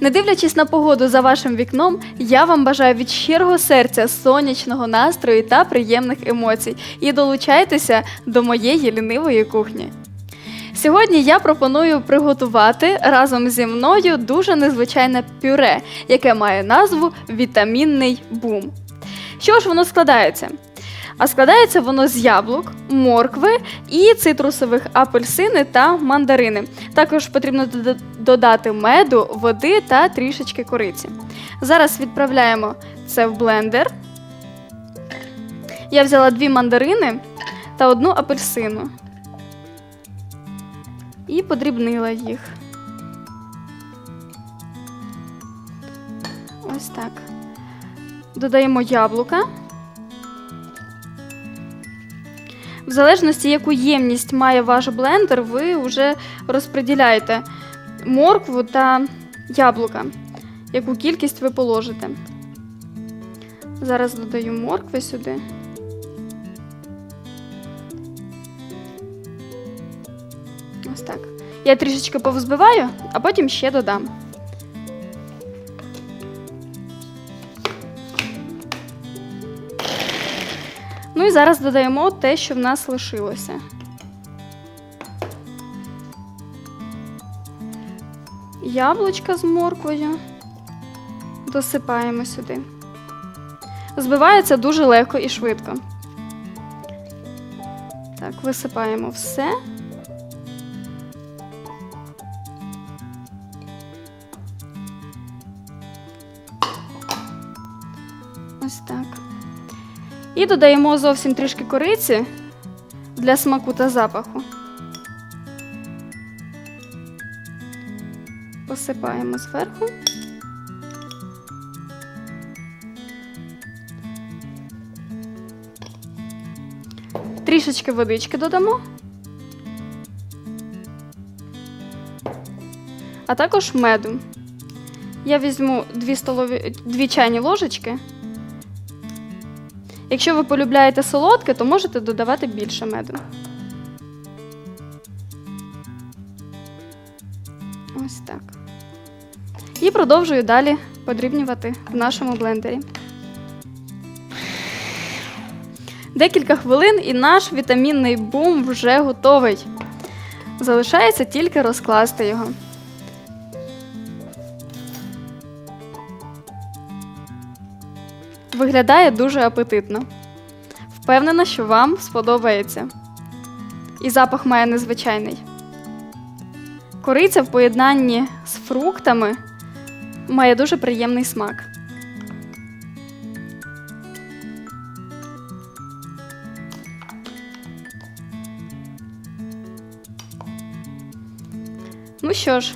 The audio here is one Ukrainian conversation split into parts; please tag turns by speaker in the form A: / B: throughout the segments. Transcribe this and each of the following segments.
A: Не дивлячись на погоду за вашим вікном, я вам бажаю від щирого серця сонячного настрою та приємних емоцій. І долучайтеся до моєї лінивої кухні. Сьогодні я пропоную приготувати разом зі мною дуже незвичайне пюре, яке має назву вітамінний бум. Що ж воно складається? А складається воно з яблук, моркви і цитрусових апельсини та мандарини. Також потрібно додати меду, води та трішечки кориці. Зараз відправляємо це в блендер. Я взяла дві мандарини та одну апельсину і подрібнила їх. Ось так. Додаємо яблука. В залежності, яку ємність має ваш блендер, ви вже розподіляєте моркву та яблука, яку кількість ви положите. Зараз додаю моркви сюди. Ось так. Я трішечки повзбиваю, а потім ще додам. Ну і зараз додаємо те, що в нас лишилося. Яблучка з морквою досипаємо сюди. Збивається дуже легко і швидко. Так, висипаємо все. Ось так. І додаємо зовсім трішки кориці для смаку та запаху. Посипаємо зверху. Трішечки водички додамо. А також меду. Я візьму 2 столові, 2 чайні ложечки. Якщо ви полюбляєте солодке, то можете додавати більше меду. Ось так. І продовжую далі подрібнювати в нашому блендері. Декілька хвилин і наш вітамінний бум вже готовий. Залишається тільки розкласти його. Виглядає дуже апетитно. Впевнена, що вам сподобається. І запах має незвичайний. Кориця в поєднанні з фруктами має дуже приємний смак. Ну що ж,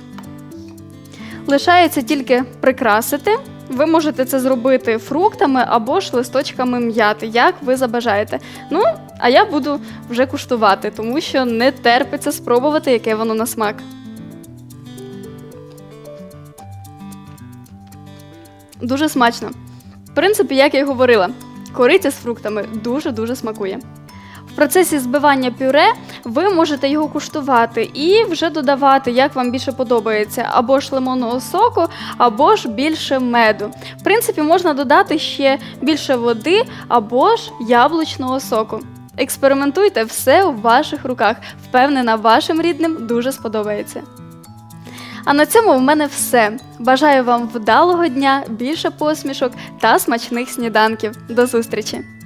A: лишається тільки прикрасити. Ви можете це зробити фруктами або ж листочками м'яти, як ви забажаєте. Ну, а я буду вже куштувати, тому що не терпиться спробувати, яке воно на смак. Дуже смачно. В принципі, як я й говорила, кориця з фруктами дуже-дуже смакує. В процесі збивання пюре ви можете його куштувати і вже додавати, як вам більше подобається, або ж лимонного соку, або ж більше меду. В принципі, можна додати ще більше води або ж яблучного соку. Експериментуйте все у ваших руках. Впевнена, вашим рідним дуже сподобається. А на цьому в мене все. Бажаю вам вдалого дня, більше посмішок та смачних сніданків. До зустрічі!